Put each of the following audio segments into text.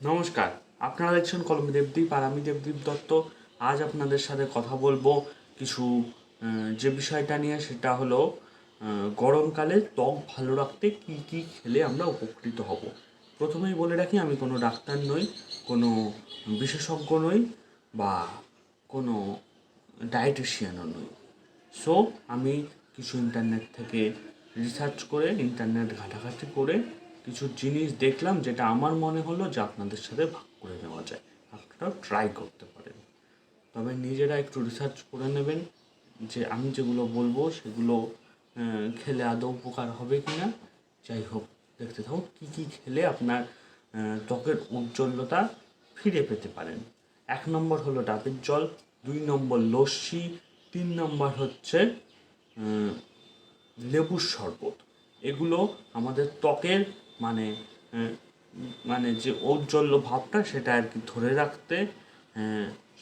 নমস্কার, আপনারা দেখছেন কলম দেবদীপ আর আমি দেবদীপ দত্ত। আজ আপনাদের সাথে কথা বলব কিছু যে বিষয়টা নিয়ে, সেটা হলো গরমকালে ত্বক ভালো রাখতে কী কী খেলে আমরা উপকৃত হব। প্রথমেই বলে রাখি, আমি কোনো ডাক্তার নই, কোনো বিশেষজ্ঞ নই বা কোনো ডায়েটিশিয়ানও নই। সো আমি কিছু ইন্টারনেট থেকে রিসার্চ করে ইন্টারনেট ঘাটাঘাটি করে কিছু জিনিস দেখলাম যেটা আমার মনে হলো যে আপনাদের সাথে ভাগ করে নেওয়া যায়। আপনারাও ট্রাই করতে পারেন। তবে নিজেরা একটু রিসার্চ করে নেবেন যে আমি যেগুলো বলব সেগুলো খেলে আদৌ উপকার হবে কি না যাই হোক, দেখতে থাকুন কী কী খেলে আপনার ত্বকের উজ্জ্বলতা ফিরে পেতে পারেন। এক নম্বর হলো ডাবের জল, দুই নম্বর লস্যি, তিন নম্বর হচ্ছে লেবুর শরবত। এগুলো আমাদের ত্বকের মানে মানে যে ঔজ্জ্বল্য ভাবটা সেটা আর কি ধরে রাখতে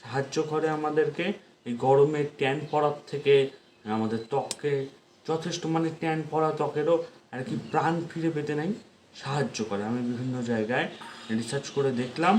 সাহায্য করে আমাদেরকে। এই গরমে ট্যান পড়ার থেকে আমাদের ত্বককে যথেষ্ট মানে ট্যান পড়া ত্বকেরও আর কি প্রাণ ফিরে পেতে নাই, সাহায্য করে। আমি বিভিন্ন জায়গায় রিসার্চ করে দেখলাম।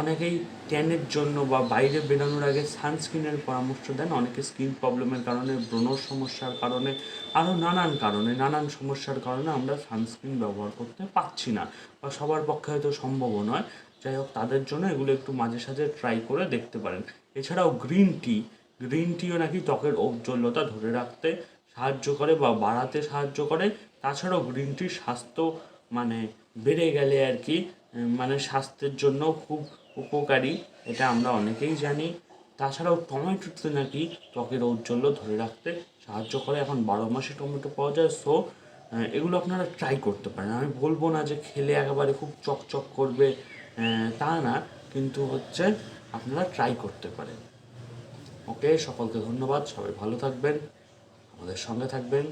অনেকেই ট্যানের জন্য বা বাইরে বেরোনোর আগে সানস্ক্রিনের পরামর্শ দেন, অনেকে স্কিন প্রবলেমের কারণে ব্রণর সমস্যার কারণে আরও নানান কারণে, নানান সমস্যার কারণে আমরা সানস্ক্রিন ব্যবহার করতে পারছি না বা সবার পক্ষে হয়তো সম্ভবও নয়। যাই হোক, তাদের জন্য এগুলো একটু মাঝে সাঝে ট্রাই করে দেখতে পারেন। এছাড়াও গ্রিন টি গ্রিন টিও নাকি ত্বকের ঔজ্জ্বল্যতা ধরে রাখতে সাহায্য করে বা বাড়াতে সাহায্য করে। তাছাড়াও গ্রিন টির স্বাস্থ্য মানে বেড়ে গেলে আর কি মানে স্বাস্থ্যের জন্য খুব উপকারী, এটা আমরা অনেকেই জানি। তাছাড়াও টমেটোতে নাকি ত্বকের ঔজ্জ্বল্য ধরে রাখতে সাহায্য করে, এখন বারো মাসে টমেটো পাওয়া যায় সো এগুলো আপনারা ট্রাই করতে পারেন। আমি বলব না যে খেলে একেবারে খুব চকচক করবে তা না, কিন্তু হচ্ছে আপনারা ট্রাই করতে পারেন। ওকে সকলকে ধন্যবাদ, সবাই ভালো থাকবেন, আমাদের সঙ্গে থাকবেন।